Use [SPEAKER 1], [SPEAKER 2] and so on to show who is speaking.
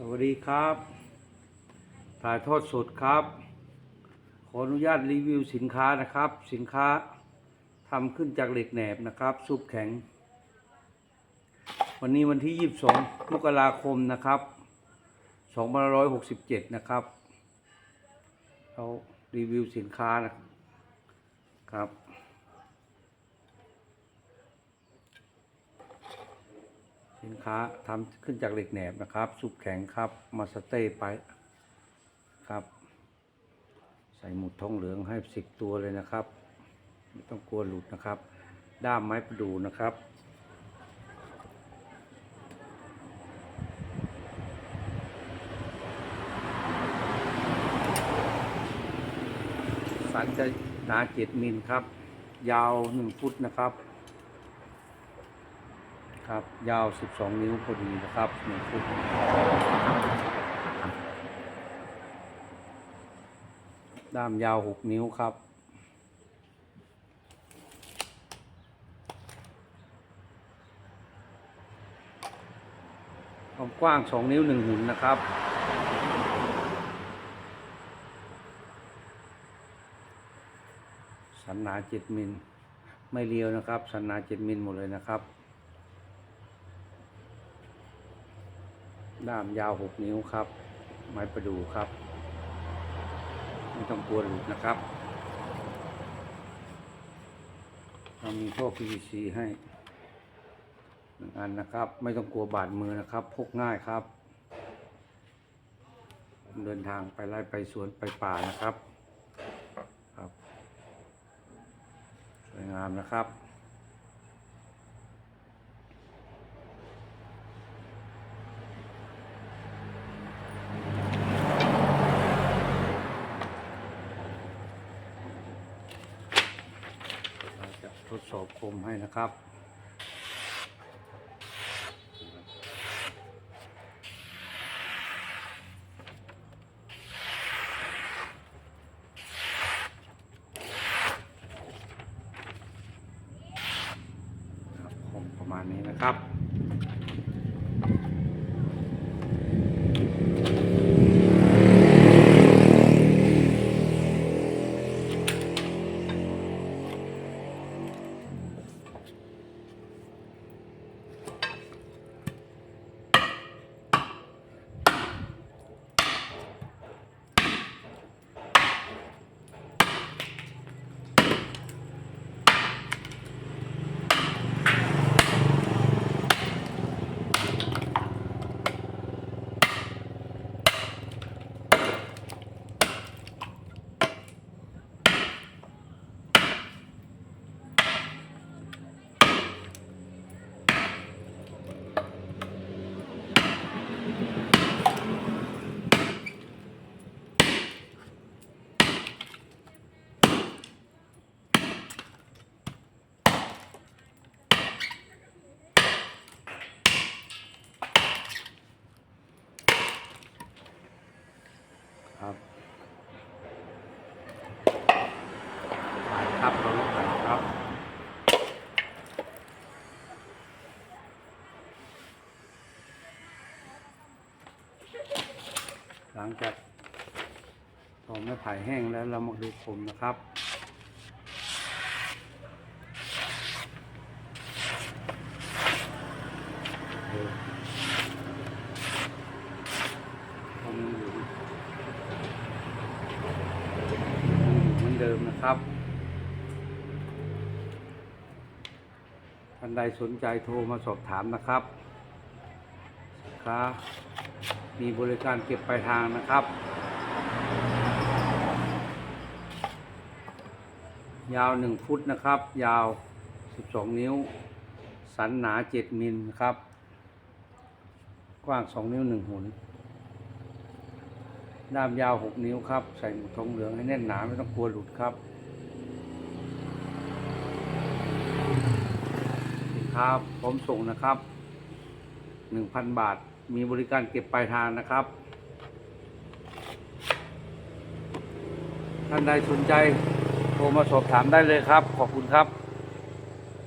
[SPEAKER 1] สวัสดีครับ ถ่ายทอดสดครับ ขออนุญาตรีวิวสินค้านะครับ สินค้าทำขึ้นจากเหล็กแหนบนะครับ ซุปแข็ง วันนี้วันที่ 22มกราคมนะครับ2567 นะครับ เรารีวิวสินค้านะครับ สิน ค้าทำขึ้นจากเหล็กแหนบนะครับสุกแข็งครับมาสเต้ไปครับ ใส่หมุดทองเหลืองให้สิบตัวเลยนะครับ ไม่ต้องกลัวหลุดนะครับ ด้ามไม้ประดูนะครับสันจะหนาเจ็ดมิลครับ ยาวหนึ่งฟุตนะครับ ครับ ยาว 12 นิ้วพอดีนะครับหนึ่งฟุตด้ามยาว 6 นิ้วครับ ความกว้าง 2 นิ้ว 1 หุ่นนะครับสันหนา7มิล ไม่เรียวนะครับ สันหนา7มิลหมดเลยนะครับ ด้ามยาว 6 นิ้วครับ ไม้ประดู่ครับ ไม่ต้องกลัวหลุดนะครับ เรามีท่อ PVC ให้หนึ่งอันนะครับ ไม่ต้องกลัวบาดมือนะครับ พกง่ายครับ เดินทางไปไร่ไปสวนไปป่านะครับ ครับ สวยงามนะครับ เราจะ ทดสอบคมให้นะครับครับคมประมาณนี้นะครับ ครับครับเราลงไปครับหลังจากตอไม้ไผ่แห้งแล้วเรามาดูผมนะครับ เออคมอยู่ เห มนะครับ ท่านใดสนใจโทรมาสอบถามนะครับสินค้ามีบริการเก็บปลายทางนะครับ ยาว 1 ฟุตนะครับ ยาว 12 นิ้ว สันหนา 7 มิลครับ กว้าง 2 นิ้ว 1 หุน ด้ามยาว6นิ้วครับ ใส่หมุดทองเหลืองให้แน่นหนาไม่ต้องกลัวหลุดครับสินค้าพร้อมส่งนะครับ1,000บาท มีบริการเก็บปลายทางนะครับ ท่านใดสนใจโทรมาสอบถามได้เลยครับ ขอบคุณครับ